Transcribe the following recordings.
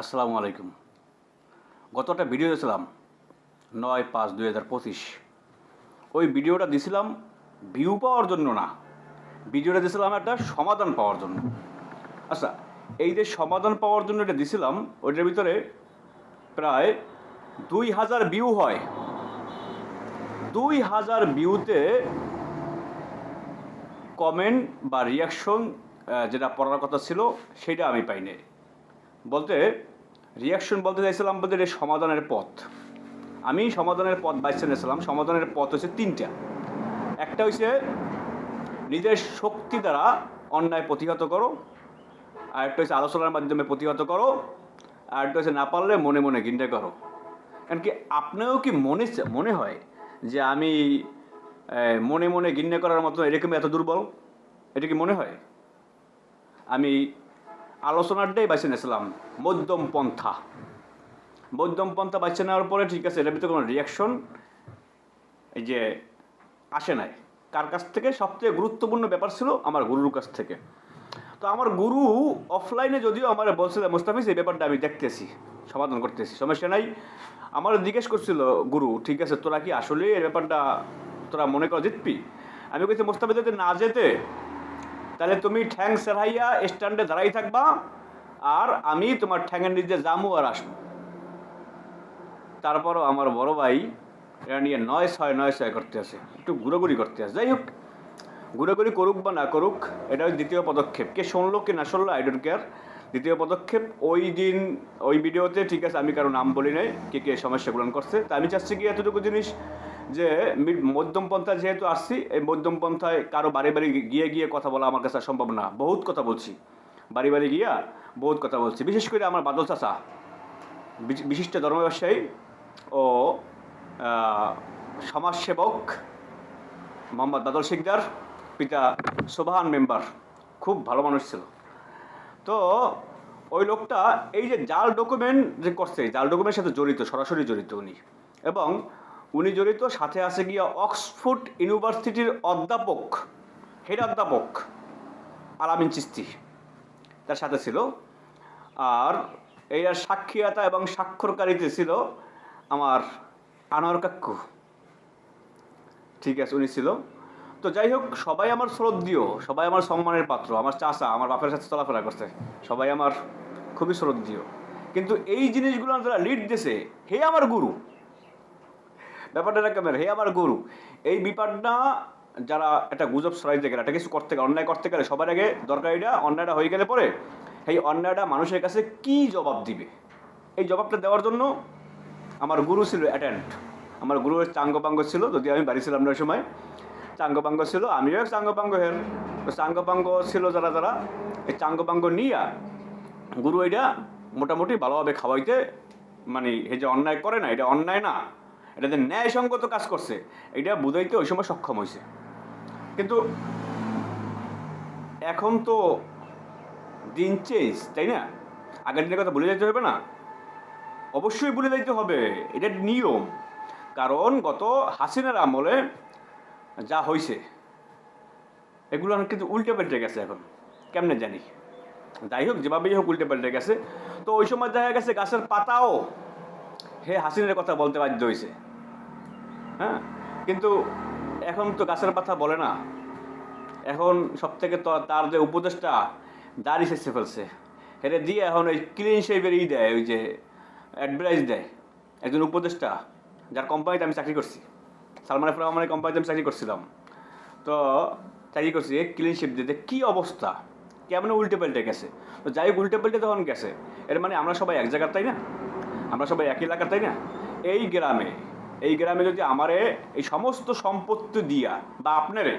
আসসালামু আলাইকুম। গত একটা ভিডিও দিয়েছিলাম নয় পাঁচ দুই হাজার পঁচিশ। ওই ভিডিওটা দিছিলাম ভিউ পাওয়ার জন্য না। ভিডিওটা দিয়েছিলাম একটা সমাধান পাওয়ার জন্য। আচ্ছা এই যে সমাধান পাওয়ার জন্য এটা দিছিলাম, ওইটার ভিতরে প্রায় দুই হাজার ভিউ হয়। দুই হাজার ভিউতে কমেন্ট বা রিয়াকশন যেটা পড়ার কথা ছিল, সেটা আমি পাইনি। বলতে রিয়াকশন বলতে চাইছিলাম বলতে এটা সমাধানের পথ। আমি সমাধানের পথ বাইছে নিয়েছিলাম সমাধানের পথ হচ্ছে তিনটা। একটা হচ্ছে নিজের শক্তি দ্বারা অন্যায় প্রতিহত করো। আর একটা হচ্ছে আলোচনার মাধ্যমে প্রতিহত করো। আর একটা হচ্ছে না পারলে মনে মনে গিন্ডে করো। কারণ কি আপনিও কি মনে মনে হয় যে আমি মনে মনে গিন্নে করার মতো এরকম এত দুর্বল? এটা কি মনে হয়? আমি আলোচনাটাই বেছে নিয়েছিলাম মধ্যম পন্থা। মধ্যম পন্থা বেছে নেওয়ার পরে ঠিক আছে এটার ভিতরে কোনো রিয়াকশন এই যে, আসে নাই। কার কাছ থেকে? সবচেয়ে গুরুত্বপূর্ণ ব্যাপার ছিল আমার গুরুর কাছ থেকে। তো আমার গুরু অফলাইনে যদিও আমার বলছিল, মোস্তাফিজ, এই ব্যাপারটা আমি দেখতেছি, সমাধান করতেছি, সমস্যা নাই। আমার জিজ্ঞেস করছিল, গুরু, ঠিক আছে, তোরা কি আসলে এই ব্যাপারটা তোরা মনে কর জিতবি? আমি কইছি, মোস্তাফিজ না যেতে তাহলে তুমি ঠ্যাং সেরাইয়া স্ট্যান্ডে দাঁড়াই থাকবা, আর আমি তোমার ঠ্যাঙের নিচে জামু আর আসব। তারপরও আমার বড় ভাই এটা নিয়ে নয় ছয় নয় ছয় করতে আছে একটু ঘুরোঘুরি করতে আছে যাই হোক, ঘুরোঘুরি করুক বা না করুক, এটা দ্বিতীয় পদক্ষেপ। কে শুনলো, কে না শুনলো আই ডোন্ট কেয়ার দ্বিতীয় পদক্ষেপ, ওই দিন, ওই ভিডিওতে ঠিক আছে, আমি কারও নাম বলি নাই, কে কে সমস্যা গ্রহণ করছে। তা আমি চাচ্ছি কি এতটুকু জিনিস যে মি- মধ্যম পন্থা যেহেতু আসছি, এই মধ্যম পন্থায় কারও বাড়ি বাড়ি গিয়ে গিয়ে কথা বলা আমার কাছে সম্ভব না। বহুত কথা বলছি। বাড়ি বাড়ি গিয়া বহুত কথা বলছি। বিশেষ করে আমার বাদল চাচা, বিশ- বিশিষ্ট ধর্ম ব্যবসায়ী ও সমাজসেবক মোহাম্মদ বাদল শিকদার, পিতা সোবাহান মেম্বার। খুব ভালো মানুষ ছিল। তো ওই লোকটা এই যে জাল ডকুমেন্ট যে করছে, জাল ডকুমেন্টের সাথে জড়িত, সরাসরি জড়িত উনি। এবং উনি জড়িত, সাথে আছে গিয়া অক্সফোর্ড ইউনিভার্সিটির অধ্যাপক, হেড অধ্যাপক আলামিন চিস্তি। তার সাথে ছিল। আর এইটার সাক্ষিয়াতা এবং স্বাক্ষরকারীতে ছিল আমার আনোয়ার কাক্কু। ঠিক আছে, উনি ছিল। তো যাই হোক, সবাই আমার শ্রদ্ধীয়, সবাই আমার সম্মানের পাত্র, আমার চাচা, আমার বাপের সাথে চলাফেরা করছে, সবাই আমার খুবই শ্রদ্ধীয়। কিন্তু এই জিনিসগুলো যারা লিড দিছে, হে আমার গুরু ব্যাপারটা কেমন হে আমার গুরু, এই ব্যাপারটা যারা একটা গুজব ছড়াইতে গেলে একটা কিছু করতে গেলে অন্যায় করতে গেলে সবার আগে দরকার এটা অন্যায়টা হয়ে গেলে পরে, এই অন্যায়টা মানুষের কাছে কি জবাব দিবে? এই জবাবটা দেওয়ার জন্য আমার গুরু ছিল অ্যাটেন্ড আমার গুরুর চাঙ্গপাঙ্গ ছিল যদি আমি বাড়ি ছিলাম না সময়, চাঙ্গপাঙ্গ ছিল, আমিও এক চাঙ্গপাঙ্গ হের তো চাঙ্গপাঙ্গ ছিল যারা যারা, এই চাঙ্গপাঙ্গ নিয়া গুরু এটা মোটামুটি ভালোভাবে খাওয়াইতে মানে এই যে অন্যায় করে না, এটা অন্যায় না এটা যে ন্যায়সঙ্গত কাজ করছে, এটা বুঝাইতে ওই সময় সক্ষম হয়েছে কিন্তু এখন তো দিন চেঞ্জ তাই না? আগের দিনের কথা ভুলে যেতে হবে না। অবশ্যই ভুলে যাইতে হবে, এটা নিয়ম। কারণ গত হাসিনার আমলে যা হয়েছে এগুলো কিন্তু উল্টে পাল্টে গেছে এখন। কেমনে জানি? যাই হোক, যেভাবেই হোক উল্টে পাল্টে গেছে। তো ওই সময় দেখা গেছে গাছের পাতাও হে হাসিনের কথা বলতে বাধ্য হয়েছে হ্যাঁ? কিন্তু এখন তো গাছের পাতা বলে না। এখন সব থেকে তার যে উপদেশটা, দাড়ি শেষে ফেলছে। এটা দিয়ে এখন ওই ক্লিন শেপের ই দেয়, ওই যে অ্যাডভার্টাইজ দেয় একজন উপদেষ্টা, যার কোম্পানিতে আমি চাকরি করছি। সালমান এফ রহমানের কোম্পানিতে আমি চাকরি করছিলাম। তো চাকরি করছি ক্লিন শেপ দিতে কী অবস্থা? কেমন উল্টে পাল্টে গেছে? তো যাই হোক, উল্টে পাল্টে তখন গেছে। এর মানে আমরা সবাই এক জায়গার, তাই না? আমরা সবাই এক এলাকার, তাই না? এই গ্রামে এই গ্রামে যদি আমারে এই সমস্ত সম্পত্তি দিয়া বা আপনারে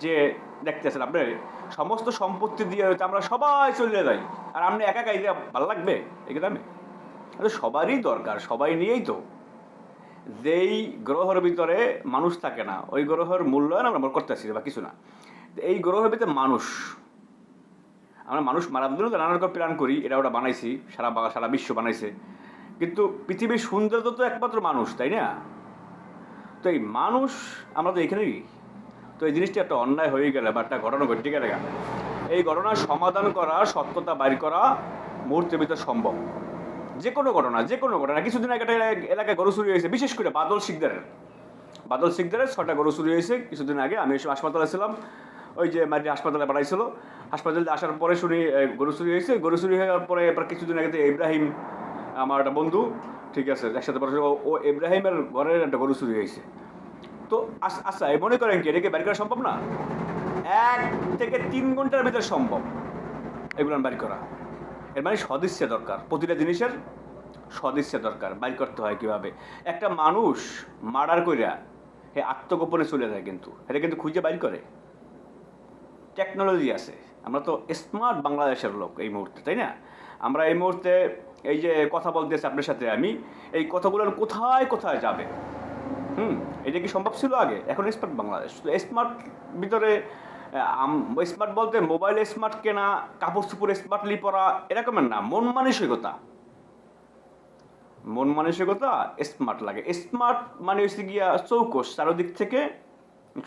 যে দেখতে দেখতেছেন আপনার, সমস্ত সম্পত্তি দিয়ে হয়তো আমরা সবাই চলে যাই। আর আপনি একা একা এটা ভালো লাগবে এই গ্রামে? সবারই দরকার, সবাই নিয়েই তো। যেই গ্রহের ভিতরে মানুষ থাকে না, ওই গ্রহের মূল্যায়ন আমরা করতেছি বা কিছু না। এই গ্রহের ভিতরে মানুষ। আমরা মানুষ তো নানা রকম প্ল্যান করি, এটা ওটা বানাইছি, সারা সারা বিশ্ব বানাইছে। কিন্তু পৃথিবীর সৌন্দর্য তো একমাত্র মানুষ, তাই না? তো এই মানুষ, আমরা তো এখানেই। তো এই জিনিসটা একটা অন্যায় হয়ে গেলে বা একটা ঘটনা ঘটে গেলে এই ঘটনার সমাধান করা, সত্যতা বাইর করা মুহূর্তের ভিতর সম্ভব। যে কোনো ঘটনা, যে কোনো ঘটনা। কিছুদিন আগে একটা এলাকায়- গরু চুরি হয়েছে, বিশেষ করে বাদল শিকদারের বাদল শিকদারের ছটা গরু চুরি হয়েছে কিছুদিন আগে। আমি এসে হাসপাতালে ছিলাম। ওই যে মাটি হাসপাতালে বাড়াইছিল হাসপাতালে আসার পরে শুনি গরু চুরি হয়েছে। গরু চুরি হওয়ার পরে এবার কিছুদিন আগে ইব্রাহিম আমার একটা বন্ধু, ঠিক আছে, একসাথে পড়াশোনা ও- ইব্রাহিমের ঘরের একটা গরু চুরি হয়েছে। তো আচ্ছা মনে করেন কি এটাকে বের করা সম্ভব না? এক থেকে তিন ঘণ্টার ভিতরে সম্ভব, এগুলো বাড়ি করা। এর মানে সদিচ্ছা দরকার, প্রতিটা জিনিসের সদিচ্ছা দরকার বাইর করতে হয় কীভাবে? একটা মানুষ মার্ডার কইরা হে আত্মগোপনে চলে যায় কিন্তু, এটা কিন্তু খুঁজে বাইর করে। টেকনোলজি আছে, আমরা তো স্মার্ট বাংলাদেশের লোক এই মুহূর্তে, তাই না? আমরা এই মুহূর্তে এই যে কথা বলতেছি আপনার সাথে আমি, এই কথাগুলোর কোথায় কোথায় যাবে? হুম, এটা কি সম্ভব ছিল আগে? এখন স্মার্ট বাংলাদেশ। স্মার্ট ভিতরে স্মার্ট বলতে মোবাইল স্মার্ট কেনা, কাপড় চুপড় স্মার্টলি পরা, এরকমের না, মন মানসিকতা। মন মানসিকতা স্মার্ট লাগে। স্মার্ট মানে হচ্ছে গিয়া চৌকস, চারোদিক থেকে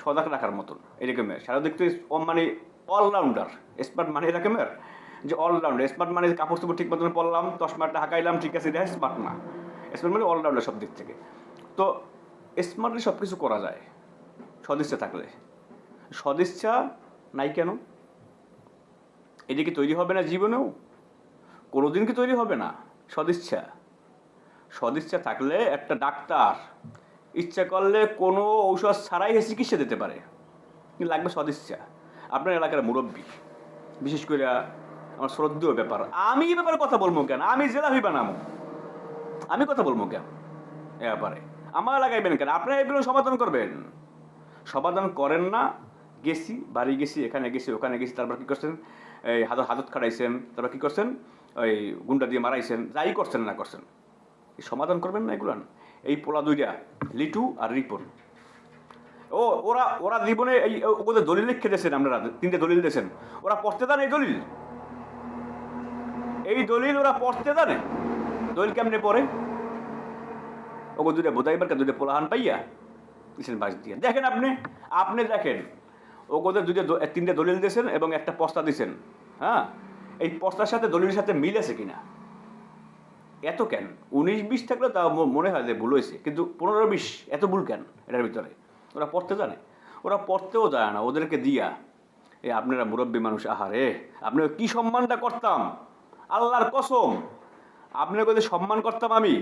সজাগ রাখার মতন, এরকমের। চারোদিক থেকে মানে অলরাউন্ডার স্মার্ট মানে এরকমের। যে অলরাউন্ডার স্মার্ট মানে কাপড় চোপড় ঠিক মতন পরলাম, চশমাটা হাঁকাইলাম, ঠিক আছে, এটা স্মার্ট না। স্মার্ট মানে অলরাউন্ডার সব দিক থেকে। তো স্মার্টলি সব কিছু করা যায়, সদিচ্ছা থাকলে। সদিচ্ছা নাই কেন? এটা কি তৈরি হবে না জীবনেও? কোনোদিন কি তৈরি হবে না? সদিচ্ছা। সদিচ্ছা থাকলে একটা ডাক্তার ইচ্ছা করলে কোনো ঔষধ ছাড়াই চিকিৎসা দিতে পারে। লাগবে সদিচ্ছা। আপনার এলাকার মুরব্বী, বিশেষ করে আমার শ্রদ্ধেয় ব্যাপার। আমি এই ব্যাপারে কথা বলব কেন? আমি জেলা হই বানাবো। আমি কথা বলব কেন? এ ব্যাপারে। আমার লাগাইবেন কেন? আপনারা এগুলো সমাধান করবেন। সমাধান করেন না। গেছি, বাড়ি গেছি, এখানে গেছি, ওখানে গেছি, তারপর কী করছেন? এই হাতত হাতত খাটাইছেন তারপর কী করছেন? ওই গুন্ডা দিয়ে মারাইছেন, যাই করছেন না করছেন। সমাধান করবেন না এগুলান? এই পোলা দুইটা, লিটু আর রিপন। ও, ওরা ওরা জীবনে এই ওদের দলিল লিখে দিয়েছেন আপনারা, তিনটে দলিল দিয়েছেন। ওরা পড়তে দেন এই দলিল। এই দলিল ওরা পড়তে জানে। দলিল কেমনে পড়ে? ওগো দুটো বোধাইবার দুটো পোলাহান পাইয়া দিয়েছেন বাস দিয়ে। দেখেন আপনি আপনি দেখেন, ওগোদের দুটো তিনটে দলিল দিয়েছেন এবং একটা পস্তা দিয়েছেন হ্যাঁ? এই পস্তার সাথে দলিলের সাথে মিল আছে কিনা? এত কেন? উনিশ বিশ থাকলে তা মনে হয় যে ভুল হয়েছে, কিন্তু পনেরো বিশ, এত ভুল কেন এটার ভিতরে? ওরা পড়তে জানে। ওরা পড়তেও জানে না, ওদেরকে দিয়া, এ আপনারা মুরব্বী মানুষ, আহারে আপনাকে কি সম্মানটা করতাম? আল্লাহর কসম আপনাকে সম্মান করতাম আমি।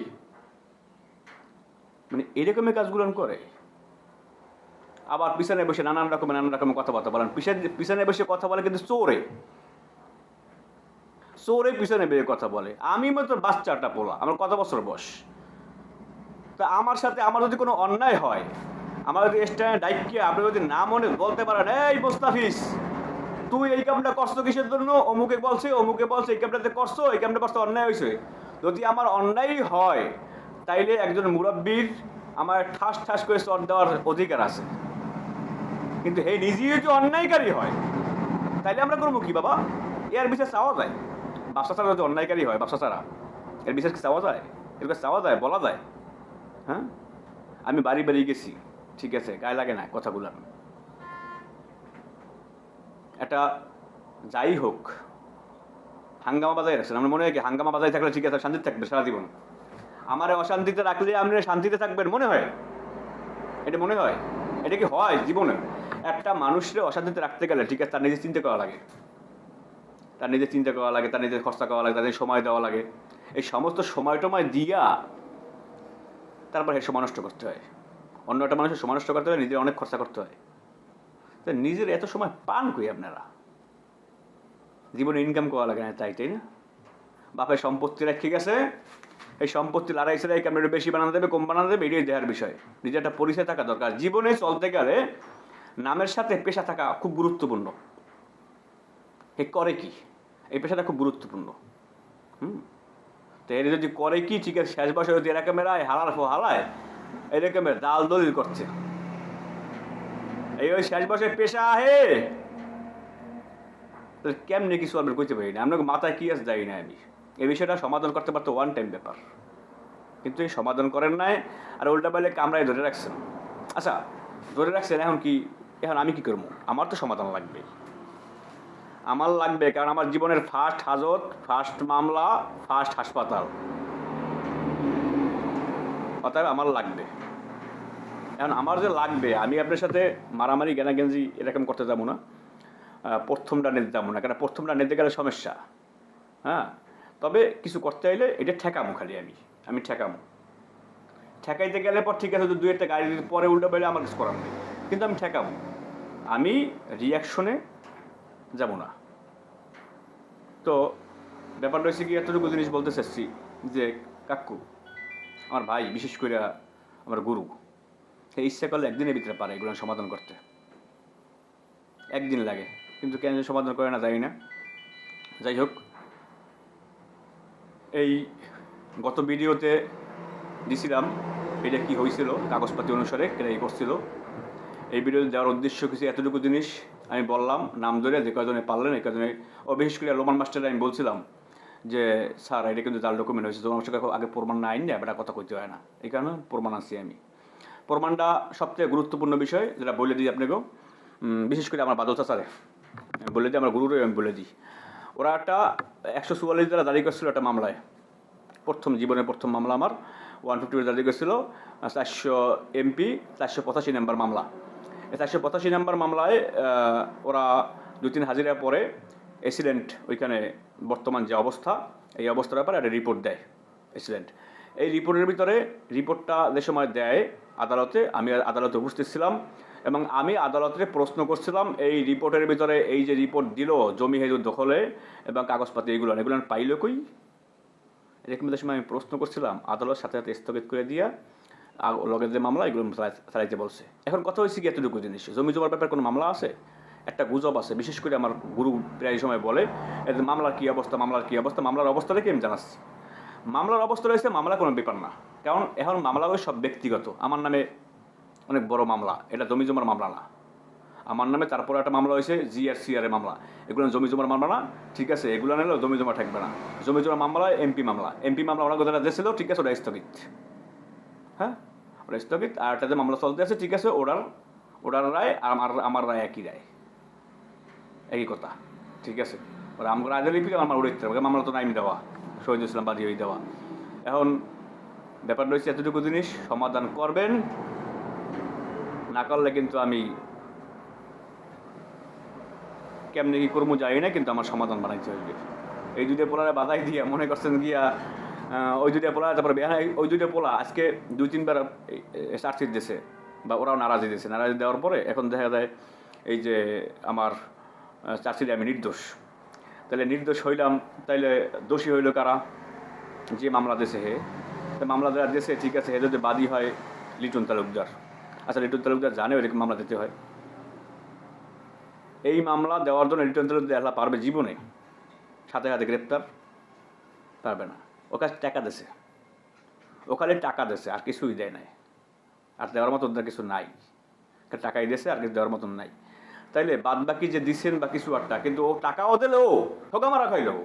মানে এরকমের কাজগুলো করে। আবার পিছনে বসে নানান রকমের নানান রকমের কথাবার্তা বলেন। পিছনে পিছনে বসে কথা বলে কিন্তু চোরে। চোরে পিছনে বেয়ে কথা বলে। আমি মতো বাচ্চাটা পোলা, আমার কত বছর বয়স? তা আমার সাথে আমার যদি কোনো অন্যায় হয়, আমার যদি স্ট্যান্ড ডাইককে আপনি যদি না মনে বলতে পারেন, এই মোস্তাফিজ তুই এই কামটা করছ কিসের জন্য? অমুকে বলছে অমুকে বলছে, এই কামটাতে করছ, এই কামটা করছ, অন্যায় হয়েছে। যদি আমার অন্যায় হয়, তাইলে একজন মুরব্বীর আমার ঠাস ঠাস করে চট দেওয়ার অধিকার আছে। কিন্তু হে নিজেই যদি অন্যায়কারী হয়, তাইলে আমরা করব কি বাবা? এর বিশেষ চাওয়া যায়। ব্যবসা ছাড়া যদি অন্যায়কারী হয় ব্যবসা ছাড়া, এর বিশেষ কি চাওয়া যায়? এর চাওয়া যায়, বলা যায়। হ্যাঁ? আমি বাড়ি বাড়ি গেছি, ঠিক আছে, গায়ে লাগে না কথাগুলো এটা যাই হোক, হাঙ্গামা বাজায় রাখছেন। আমার মনে হয় কি হাঙ্গামা বাজায় থাকলে ঠিক আছে, শান্তিতে থাকবে সারা জীবন? আমার অশান্তিতে রাখলে আপনি শান্তিতে থাকবেন মনে হয়? এটা মনে হয়? এটা কি হয় জীবনে? একটা মানুষকে অশান্তিতে রাখতে গেলে ঠিক আছে, তার নিজে চিন্তা করা লাগে। তার নিজের চিন্তা করা লাগে, তার নিজের খরচা করা লাগে তাদের সময় দেওয়া লাগে। এই সমস্ত সময় টময় দিয়া তারপর নষ্ট করতে হয়। অন্য একটা মানুষের সময় নষ্ট করতে হয় নিজের অনেক খরচা করতে হয়। তো নিজের এত সময় পান কই আপনারা? জীবনে ইনকাম করা লাগে না তাই তাই না? বাপের সম্পত্তি ঠিক আছে? এই সম্পত্তি লড়াই সেলাই আপনার বেশি বানানো দেবে, কম বানানো দেবে, এটাই দেওয়ার বিষয়। নিজের একটা পরিচয় থাকা দরকার। জীবনে চলতে গেলে নামের সাথে পেশা থাকা খুব গুরুত্বপূর্ণ। এ করে কি? এই পেশাটা খুব গুরুত্বপূর্ণ। হুম? তো এর যদি করে কি, ঠিক আছে, শেষ বছর যদি এরকমের হালার হালায় এরকমের দাল দলিল করছে। এই ওই শেষ বছর পেশা আহে কেমনে কিছু আমরা কইতে পারি না? আপনাকে মাথায় কি আছে যাই না আমি। এই বিষয়টা সমাধান করতে পারতো ওয়ান টাইম ব্যাপার। কিন্তু এই সমাধান করেন নাই আর উল্টা পাইলে কামড়ায় ধরে রাখছেন। আচ্ছা ধরে রাখছেন এখন কি? এখন আমি কি করব? আমার তো সমাধান লাগবে। আমার লাগবে কারণ আমার জীবনের ফার্স্ট হাজত ফার্স্ট মামলা ফার্স্ট হাসপাতাল। অতএব আমার লাগবে। এখন আমার যে লাগবে, আমি আপনার সাথে মারামারি জ্ঞানাগেঞ্জি এরকম করতে যাব না। প্রথমটা নিতে যাব না কারণ প্রথমটা নিতে গেলে সমস্যা। হ্যাঁ? তবে কিছু করতে চাইলে এটা ঠেকামো খালি আমি আমি ঠেকামো। ঠেকাইতে গেলে পর ঠিক আছে দু একটা গাড়ি পরে উল্টো পেলে আমার কিছু করার নেই, কিন্তু আমি ঠেকাবো। আমি রিয়াকশনে যাব না। তো ব্যাপারটা হচ্ছে কি, এতটুকু জিনিস বলতে চাচ্ছি যে, কাকু, আমার ভাই, বিশেষ করে আমার গুরু সে ইচ্ছা করলে একদিনের ভিতরে পারে এগুলো সমাধান করতে। একদিন লাগে, কিন্তু কেন সমাধান করে না জানি না। যাই হোক, এই গত ভিডিওতে দিছিলাম এটা কি হয়েছিল কাগজপাতি অনুসারে কেন এই করছিল। এই ভিডিও দেওয়ার উদ্দেশ্য কিছু এতটুকু জিনিস, আমি বললাম নাম ধরে যে কজনে পারলেন, এই কজনে ও বিশেষ করে লোমান মাস্টারে আমি বলছিলাম যে, স্যার, এটা কিন্তু জাল ডকুমেন্ট হয়েছে তোমার সাথে আগে প্রমাণ না আইন এটা কথা কইতে হয় না। এই কারণে প্রমাণ আনছি আমি। প্রমাণটা সবচেয়ে গুরুত্বপূর্ণ বিষয়, যেটা বলে দিই আপনাকেও। বিশেষ করে আমার বাদতা স্যারে। বলে দিই, আমার গুরুরও আমি বলে দিই। ওরা একটা একশো চুয়াল্লিশ দ্বারা দাঁড়িয়ে করছিল একটা মামলায়। প্রথম, জীবনের প্রথম মামলা আমার। ওয়ান ফিফটি দাঁড়িয়ে করছিল, চারশো এমপি, চারশো পঁচাশি নাম্বার মামলা। এই চারশো পঁচাশি নাম্বার মামলায় ওরা দু তিন হাজিরা পরে এক্সিডেন্ট ওইখানে বর্তমান যে অবস্থা, এই অবস্থার ব্যাপারে একটা রিপোর্ট দেয় এক্সিডেন্ট এই রিপোর্টের ভিতরে রিপোর্টটা যে সময় দেয় আদালতে, আমি আদালতে উপস্থিত ছিলাম এবং আমি আদালতে প্রশ্ন করছিলাম, এই রিপোর্টের ভিতরে এই যে রিপোর্ট দিল জমি হেতু দখলে এবং কাগজপাতি এগুলো এগুলো পাইল কই? এরকম সময় আমি প্রশ্ন করছিলাম, আদালত সাথে সাথে স্থগিত করে দিয়া লগের যে মামলা, এগুলো চালাই- চালাইতে বলছে। এখন কথা হয়েছে কি এতটুকু জিনিস? জমি জমার ব্যাপারে কোনো মামলা আছে? একটা গুজব আছে, বিশেষ করে আমার গুরু প্রায় সময় বলে মামলার কী অবস্থা, মামলার কী অবস্থা, মামলার অবস্থা দেখে আমি জানাচ্ছি। মামলার অবস্থা রয়েছে, মামলা কোনো ব্যাপার না। কারণ এখন মামলা ওই সব ব্যক্তিগত। আমার নামে অনেক বড় মামলা, এটা জমি জমার মামলা না। আমার নামে তারপরে একটা মামলা হয়েছে জিআর সিআর মামলা। এগুলো জমি জমার মামলা না, ঠিক আছে, এগুলো নিলেও জমি জমা থাকবে না। জমি জমার মামলা এমপি মামলা। এমপি মামলা ওরা কথাটা দিয়েছিল, ঠিক আছে, ওটা স্থগিত। হ্যাঁ? ওটা স্থগিত, আর একটা যে মামলা চলতে আছে, ঠিক আছে ওটার ওটার রায় আর আমার আমার রায় একই রায়। একই কথা, ঠিক আছে। ওরা আমার রায় লিপি আমার উড়ে দিতে হবে, মামলা তো নাইম দেওয়া। শহীদ ইসলাম বাদী হয়ে দেওয়া এখন ব্যাপার রয়েছে এতটুকু জিনিস, সমাধান করবেন। না করলে কিন্তু আমি কেমনে কি করব যাই না, কিন্তু আমার সমাধান বানাইতে হইবে এই দুইটা পোলারে বাধাই দিয়ে মনে করছেন গিয়া ওই দুইটা পোলা, তারপরে বিহার ওই দুইটা পোলা আজকে দুই তিনবার চার্জশিট দিয়েছে বা ওরাও নারাজি দিয়েছে নারাজি দেওয়ার পরে এখন দেখা যায়, এই যে আমার চার্জশিটে আমি নির্দোষ। তাহলে নির্দোষ হইলাম, তাইলে দোষী হইল কারা? যে মামলা দিয়েছে হে। মামলা যারা দিয়েছে, ঠিক আছে হে যদি বাদী হয় লিটন তালুকদার। আচ্ছা লিটন তালুকদার জানে ওইরকম মামলা দিতে হয়। এই মামলা দেওয়ার জন্য রিটার্ন তুলে দেখা পারবে জীবনে। সাথে সাথে গ্রেপ্তার, পারবে না। ও কাছে টাকা দেছে ও খালি টাকা দেছে আর কিছুই দেয় নাই। আর দেওয়ার তার কিছু নাই। টাকাই দিয়েছে, আর কিছু দেওয়ার মতন নাই। তাইলে বাদ বাকি যে দিচ্ছেন বা কিছু একটা কিন্তু ও টাকাও দিলে ও হোকামারা খাইল। ও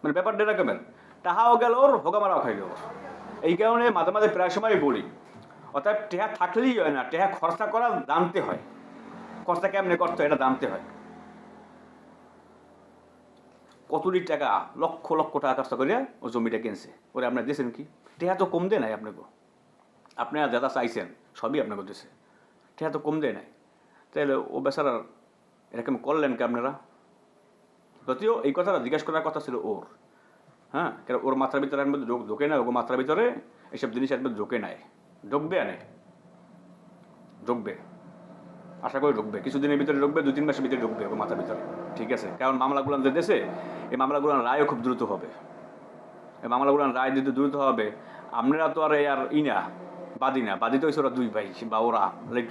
মানে ব্যাপারটা এরকমের টাহাও গেল ওর হোকামারাও খাইল। ওর এই কারণে মাঝে মাঝে প্রায় সময় বলি, অর্থাৎ টেহা থাকলেই হয় না, টেহা খরচা করা জানতে হয়। খরচা কেমনে করতে এটা জানতে হয়। কতটি টাকা, লক্ষ লক্ষ টাকা খরচা করে ও জমিটা কিনছে। ওরে আপনার দিয়েছেন কি? টেহা তো কম দেয় নাই আপনাকে। আপনারা দাদা চাইছেন, সবই আপনাকে দিয়েছে টেহা তো কম দেয় নাই। তাহলে ও বেচারার এরকম করলেন কি আপনারা যদিও এই কথাটা জিজ্ঞেস করার কথা ছিল ওর হ্যাঁ? কেন ওর মাথার ভিতরে এর মধ্যে ঢোক, ঢোকে না? ওর মাথার ভিতরে এইসব জিনিস এর মধ্যে ঢোকে নাই। ঢুকবে আনে? ঢুকবে। আশা করি ঢুকবে। কিছুদিনের ভিতরে ঢুকবে দু তিন মাসের ভিতরে ঢুকবে ওর মাথার ভিতরে। ঠিক আছে? কারণ মামলাগুলো যে দেশে, এই মামলাগুলো রায়ও খুব দ্রুত হবে। এই মামলাগুলো রায় দিতে দ্রুত হবে, আপনারা তো আর এই আর ই না, বাদি না। বাদী তো ওরা দুই ভাই বা ওরা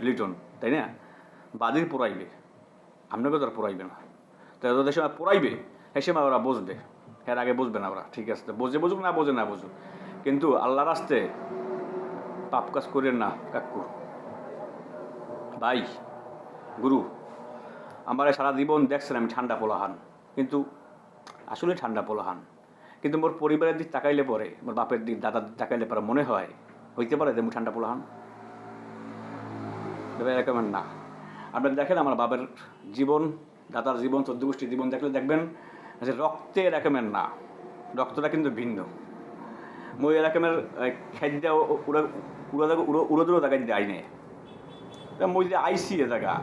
লিটন, তাই না? বাদীর পোড়াইবে আপনাকে আর পোড়াইবে না। তাই ওদের সময় পোড়াইবে সে সময় ওরা বসবে এর আগে বুঝবে না ওরা, ঠিক আছে? বোঝে বুঝুক না বোঝে না বুঝুক। কিন্তু আল্লাহর রাস্তে পাপ কাজ করেন না কাকু ভাই, গুরু, আমার সারা জীবন দেখছেন আমি ঠান্ডা পোলাহান। কিন্তু আসলে ঠান্ডা পোলাহান। কিন্তু মোর পরিবারের দিক তাকাইলে পরে, মোর বাপের দিক দাদার দিক তাকাইলে পরে মনে হয়, হইতে পারে যে মু ঠান্ডা পোলাহান। এরকম না। আপনি দেখেন আমার বাবার জীবন, দাদার জীবন, চোদ্দ গোষ্ঠীর জীবন দেখলে দেখবেন যে রক্তে এরকমের না। রক্তটা কিন্তু ভিন্ন। মই এরকমের খাদ্য উড়া উড়া জায়গায় নাই তা মই যে আইসি এ জায়গা,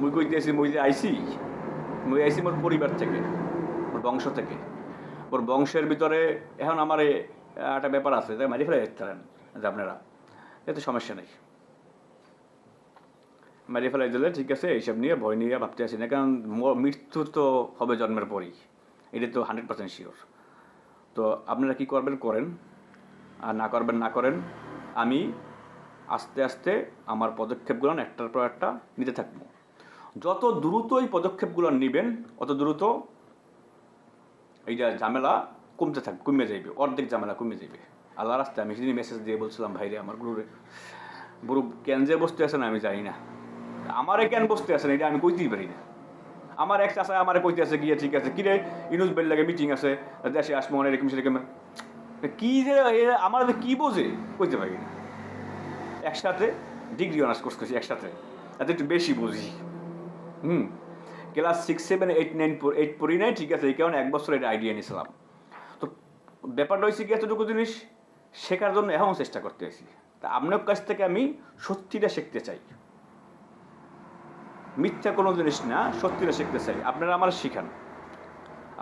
মুই কইতেছি মই যে আইসি, মই আইসি মোর পরিবার থেকে, মোর বংশ থেকে। মোর বংশের ভিতরে এখন আমার একটা ব্যাপার আছে, তাই মারি ফেলে যেতে পারেন যে আপনারা, এতে সমস্যা নেই। মারি ফেলাই দিলে, ঠিক আছে, এইসব নিয়ে ভয় নিয়ে ভাবতে আসি না, কারণ মৃত্যু তো হবে জন্মের পরই। এটা তো হান্ড্রেড পার্সেন্ট শিওর তো আপনারা কি করবেন, করেন। আর না করবেন, না করেন। আমি আস্তে আস্তে আমার পদক্ষেপগুলো একটার পর একটা নিতে থাকব। যত দ্রুত এই পদক্ষেপগুলো নেবেন, অত দ্রুত এইটা ঝামেলা কমতে থাকবে কমে যাইবে। অর্ধেক ঝামেলা কমে যাইবে। আল্লাহ রাস্তায় আমি সেদিন মেসেজ দিয়ে বলছিলাম, ভাইরে, আমার গুরুরে, গুরু কেন যে বসতে আছে না, আমি জানি না। আমারে কেন বসতে আছে না এটা আমি কইতেই পারি না। আমার এক চাষা আমার কইতে আছে, গিয়ে ঠিক আছে কিরে ইনুস বেল লাগে মিটিং আছে, দেশে আসব মানে এরকম সেরকম। কি যে আমার কি বোঝে? কইতে পারি না। একসাথে ডিগ্রি অনার্স কোর্স করছি, একসাথে। তাতে একটু বেশি বুঝি। হুম? Class six seven eight nine eight পড়ি নাই, ঠিক আছে, এই কারণে এক বছর এটা আইডিয়া নিয়েছিলাম তো ব্যাপারটা হয়েছে কি এতটুকু জিনিস? শেখার জন্য এখন চেষ্টা করতে আছি। তা আপনার কাছ থেকে আমি সত্যিটা শিখতে চাই। মিথ্যা কোনো জিনিস না, সত্যিটা শিখতে চাই। আপনারা আমার শিখান।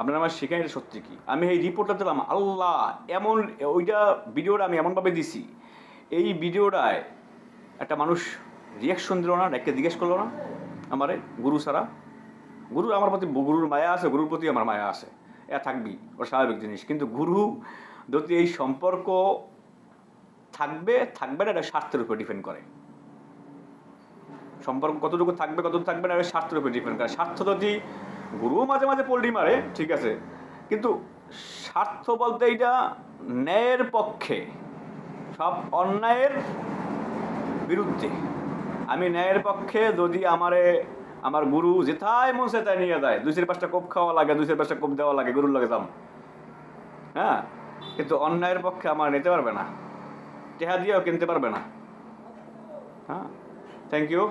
আপনারা আমার শেখান এটা সত্যি কি। আমি এই রিপোর্টটা দিলাম, আল্লাহ, এমন ওইটা ভিডিওটা আমি এমনভাবে দিছি। এই ভিডিওটায় একটা মানুষ রিয়াকশন দিল না ডাক্তার জিজ্ঞেস করল না আমারে, গুরু ছাড়া? গুরু আমার প্রতি, গুরুর মায়া আছে, গুরুর প্রতি আমার মায়া আছে। এ থাকবি ওর স্বাভাবিক জিনিস। কিন্তু গুরু যদি এই সম্পর্ক থাকবে থাকবে না, এটা স্বার্থের উপর ডিপেন্ড করে। সম্পর্ক কতটুকু থাকবে কতটুকু থাকবে না স্বার্থের উপর ডিপেন্ড করে। স্বার্থ যদি গুরুও মাঝে মাঝে পোল্ট্রি মারে, ঠিক আছে, কিন্তু স্বার্থ বলতে এইটা ন্যায়ের পক্ষে, সব অন্যায়ের বিরুদ্ধে। আমি ন্যায়ের পক্ষে যদি আমারে, আমার গুরু যেথায় মন সেটাই নিয়ে যায়, দুই চার পাঁচটা কোপ খাওয়া লাগে, দুই চার পাঁচটা কোপ দেওয়া লাগে, গুরুর লাগে দাম হ্যাঁ কিন্তু অন্যায়ের পক্ষে আমার নিতে পারবে না, টেহা দিয়েও কিনতে পারবে না। হ্যাঁ থ্যাংক ইউ